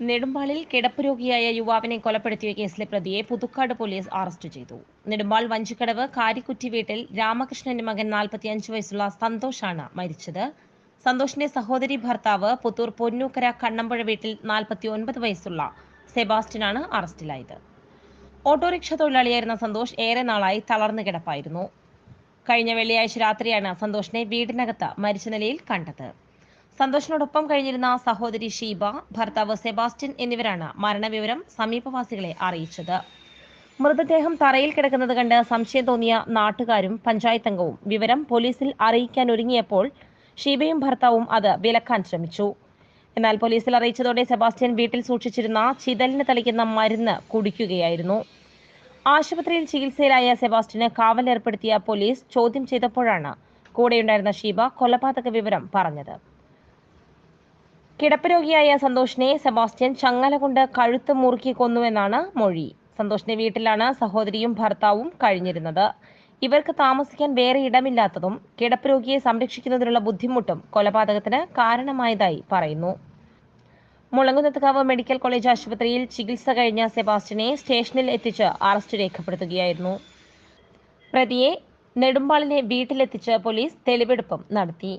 നെടുമ്പാളിൽ കിടപ്പ് രോഗിയായ യുവാവിനെ കൊലപ്പെടുത്തിയ കേസിലെ പ്രതിയെ പുതുക്കാട് പോലീസ് അറസ്റ്റ് ചെയ്തു. നെടുമ്പാൾ വഞ്ചിക്കടവ് കാരിക്കുറ്റി വീട്ടിൽ രാമകൃഷ്ണന്റെ മകൻ നാൽപ്പത്തിയഞ്ച് വയസ്സുള്ള സന്തോഷാണ് മരിച്ചത്. സന്തോഷിന്റെ സഹോദരി ഭർത്താവ് പുത്തൂർ പൊന്നൂക്കര കണ്ണമ്പുഴ വീട്ടിൽ നാൽപ്പത്തി ഒൻപത് വയസ്സുള്ള സെബാസ്റ്റ്യനാണ് അറസ്റ്റിലായത്. ഓട്ടോറിക്ഷ തൊഴിലാളിയായിരുന്ന സന്തോഷ് ഏറെ നാളായി തളർന്നു കിടപ്പായിരുന്നു. കഴിഞ്ഞ വെള്ളിയാഴ്ച രാത്രിയാണ് സന്തോഷിനെ വീടിനകത്ത് മരിച്ച നിലയിൽ കണ്ടത്. സന്തോഷിനോടൊപ്പം കഴിഞ്ഞിരുന്ന സഹോദരി ഷീബ ഭർത്താവ് സെബാസ്റ്റ്യൻ എന്നിവരാണ് മരണവിവരം സമീപവാസികളെ അറിയിച്ചത്. മൃതദേഹം തറയിൽ കിടക്കുന്നത് കണ്ട് സംശയം തോന്നിയ നാട്ടുകാരും പഞ്ചായത്ത് അംഗവും വിവരം പോലീസിൽ അറിയിക്കാൻ ഒരുങ്ങിയപ്പോൾ ഷീബയും ഭർത്താവും അത് വിലക്കാൻ ശ്രമിച്ചു. എന്നാൽ പോലീസിൽ അറിയിച്ചതോടെ സെബാസ്റ്റ്യൻ വീട്ടിൽ സൂക്ഷിച്ചിരുന്ന ചിതലിന് തളിക്കുന്ന മരുന്ന് കുടിക്കുകയായിരുന്നു. ആശുപത്രിയിൽ ചികിത്സയിലായ സെബാസ്റ്റ്യന് കാവലേർപ്പെടുത്തിയ പോലീസ് ചോദ്യം ചെയ്തപ്പോഴാണ് കൂടെയുണ്ടായിരുന്ന ഷീബ കൊലപാതക വിവരം പറഞ്ഞത്. കിടപ്പ് രോഗിയായ സന്തോഷിനെ സെബാസ്റ്റ്യൻ ചങ്ങല കൊണ്ട് കഴുത്ത് മുറുക്കി കൊന്നുവെന്നാണ് മൊഴി. സന്തോഷിന്റെ വീട്ടിലാണ് സഹോദരിയും ഭർത്താവും കഴിഞ്ഞിരുന്നത്. ഇവർക്ക് താമസിക്കാൻ വേറെ ഇടമില്ലാത്തതും കിടപ്പ് രോഗിയെ സംരക്ഷിക്കുന്നതിനുള്ള ബുദ്ധിമുട്ടും കൊലപാതകത്തിന് കാരണമായതായി പറയുന്നു. മുളങ്കുന്നത്തുകാവ് മെഡിക്കൽ കോളേജ് ആശുപത്രിയിൽ ചികിത്സ കഴിഞ്ഞ സെബാസ്റ്റ്യനെ സ്റ്റേഷനിൽ എത്തിച്ച് അറസ്റ്റ് രേഖപ്പെടുത്തുകയായിരുന്നു. പ്രതിയെ നെടുമ്പാളിനെ വീട്ടിലെത്തിച്ച് പോലീസ് തെളിവെടുപ്പും നടത്തി.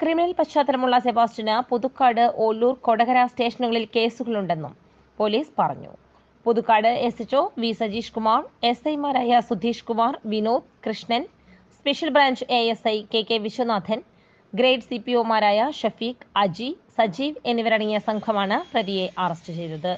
ക്രിമിനൽ പശ്ചാത്തലമുള്ള സെബാസ്റ്റ്യന് പുതുക്കാട് ഓല്ലൂർ കൊടകര സ്റ്റേഷനുകളിൽ കേസുകളുണ്ടെന്നും പോലീസ് പറഞ്ഞു. Puthukkad S H O V Sajeesh Kumar S ഐമാരായ Sudheesh Kumar Vinod Krishnan special branch A S I K K Viswanathan grade C P ഒമാരായ Shafeeq Aji Sajeev എന്നിവരടങ്ങിയ സംഘമാണ് പ്രതിയെ അറസ്റ്റ് ചെയ്തത്.